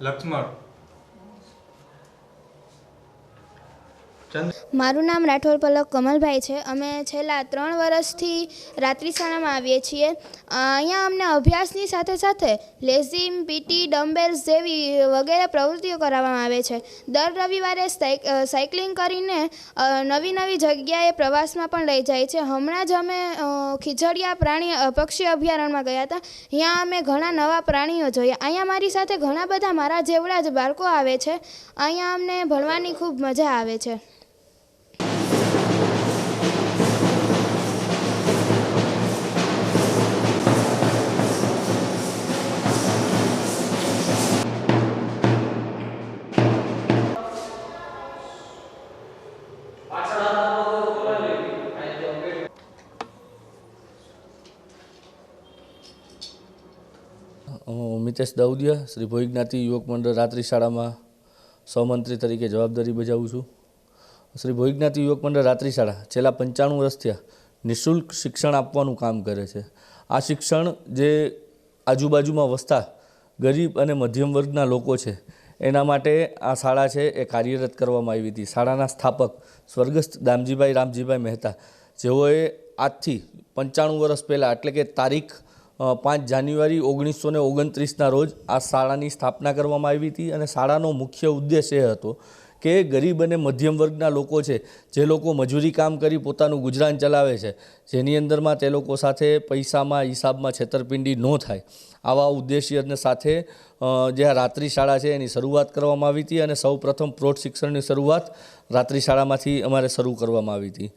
لابتمر. મારું નામ રાઠોડ પલક કમલભાઈ છે. અમે છેલ્લા ત્રણ વર્ષથી રાત્રિ શાળામાં આવીએ છીએ. અહીંયા અમને અભ્યાસની સાથે સાથે લેઝિમ, પીટી, ડમ્બેલ્સ જેવી વગેરે પ્રવૃત્તિઓ કરાવવામાં આવે છે. દર રવિવારે સાઇકલિંગ કરીને નવી નવી જગ્યાએ પ્રવાસમાં પણ લઈ જાય છે. હમણાં જ અમે ખીજડિયા પ્રાણી પક્ષી અભયારણ્યમાં ગયા હતા. અહીંયા અમે ઘણા નવા પ્રાણીઓ જોયા. અહીંયા મારી સાથે ઘણા બધા મારા જેવડા જ બાળકો આવે છે. અહીંયા અમને ભણવાની ખૂબ મજા આવે છે. હું મિતેશ દાઉદિયા, શ્રી ભોઈ જ્ઞાતિ યુવક મંડળ રાત્રિ શાળામાં સહમંત્રી તરીકે જવાબદારી બજાવું છું. શ્રી ભોઈ જ્ઞાતિ યુવક મંડળ રાત્રિ શાળા છેલ્લા પંચાણું વર્ષથી નિઃશુલ્ક શિક્ષણ આપવાનું કામ કરે છે. આ શિક્ષણ જે આજુબાજુમાં વસતા ગરીબ અને મધ્યમ વર્ગના લોકો છે, એના માટે આ શાળા છે એ કાર્યરત કરવામાં આવી હતી. શાળાના સ્થાપક સ્વર્ગસ્થ દામજીભાઈ રામજીભાઈ મહેતા, જેઓએ આજથી પંચાણું વર્ષ પહેલાં, એટલે કે તારીખ પાંચ જાન્યુઆરી ઓગણીસો ને ઓગણત્રીસના રોજ આ શાળાની સ્થાપના કરવામાં આવી હતી અને શાળાનો મુખ્ય ઉદ્દેશ એ હતો કે ગરીબ અને મધ્યમ વર્ગના લોકો છે, જે લોકો મજૂરી કામ કરી પોતાનું ગુજરાન ચલાવે છે, જેની અંદરમાં તે લોકો સાથે પૈસામાં, હિસાબમાં છેતરપિંડી ન થાય. આવા ઉદ્દેશ્યને સાથે જે આ રાત્રિ શાળા છે એની શરૂઆત કરવામાં આવી હતી અને સૌ પ્રથમ પ્રૌઢ શિક્ષણની શરૂઆત રાત્રિ શાળામાંથી અમારે શરૂ કરવામાં આવી હતી.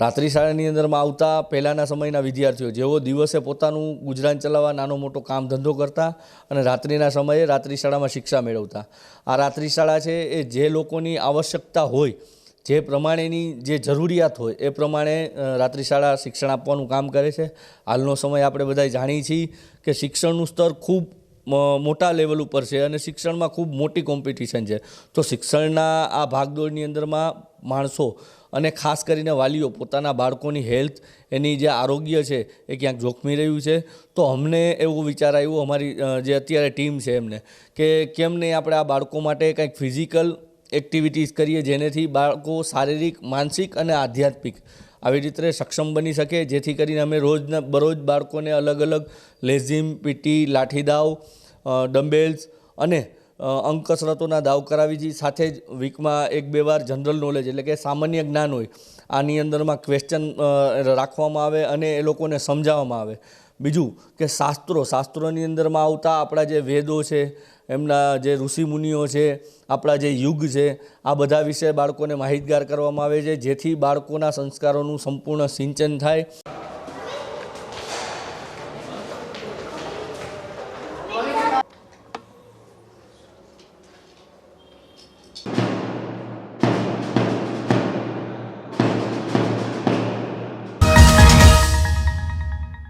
રાત્રિ શાળાની અંદરમાં આવતા પહેલાંના સમયના વિદ્યાર્થીઓ, જેઓ દિવસે પોતાનું ગુજરાન ચલાવવા નાનો મોટો કામ ધંધો કરતા અને રાત્રિના સમયે રાત્રિ શાળામાં શિક્ષા મેળવતા. આ રાત્રિ શાળા છે એ જે લોકોની આવશ્યકતા હોય, જે પ્રમાણેની જે જરૂરિયાત હોય, એ પ્રમાણે રાત્રિ શાળા શિક્ષણ આપવાનું કામ કરે છે. હાલનો સમય આપણે બધા જાણીએ છીએ કે શિક્ષણનું સ્તર ખૂબ મોટા લેવલ ઉપર છે અને શિક્ષણમાં ખૂબ મોટી કોમ્પિટિશન છે. તો શિક્ષણના આ ભાગદોડની અંદરમાં માણસો અને ખાસ કરીને વાલીઓ પોતાના બાળકોની હેલ્થ એની જે આરોગ્ય છે એ ક્યાંક જોખમી રહ્યું છે. તો અમને એવું વિચાર આવ્યો, અમારી જે અત્યારે ટીમ છે એમને, કે કેમ નહીં આપણે આ બાળકો માટે કંઈક ફિઝિકલ એક્ટિવિટીઝ કરીએ જેનેથી બાળકો શારીરિક, માનસિક અને આધ્યાત્મિક આવી રીતે સક્ષમ બની શકે, જેથી કરીને અમે રોજના બરોજ બાળકોને અલગ અલગ લેઝિમ, પીટી લાઠી દાવ ડમ્બેલ્સ અને અંક કસરતોના દાવ કરાવી છીએ સાથે જ વીકમાં એક બે વાર જનરલ નોલેજ એટલે કે સામાન્ય જ્ઞાન હોય, આની અંદરમાં ક્વેશ્ચન રાખવામાં આવે અને એ લોકોને સમજાવવામાં આવે. બીજું કે શાસ્ત્રો, શાસ્ત્રોની અંદરમાં આવતા આપણા જે વેદો છે, એમના જે ઋષિમુનિઓ છે, આપણા જે યુગ છે, આ બધા વિશે બાળકોને માહિતગાર કરવામાં આવે છે, જેથી બાળકોના સંસ્કારોનું સંપૂર્ણ સિંચન થાય.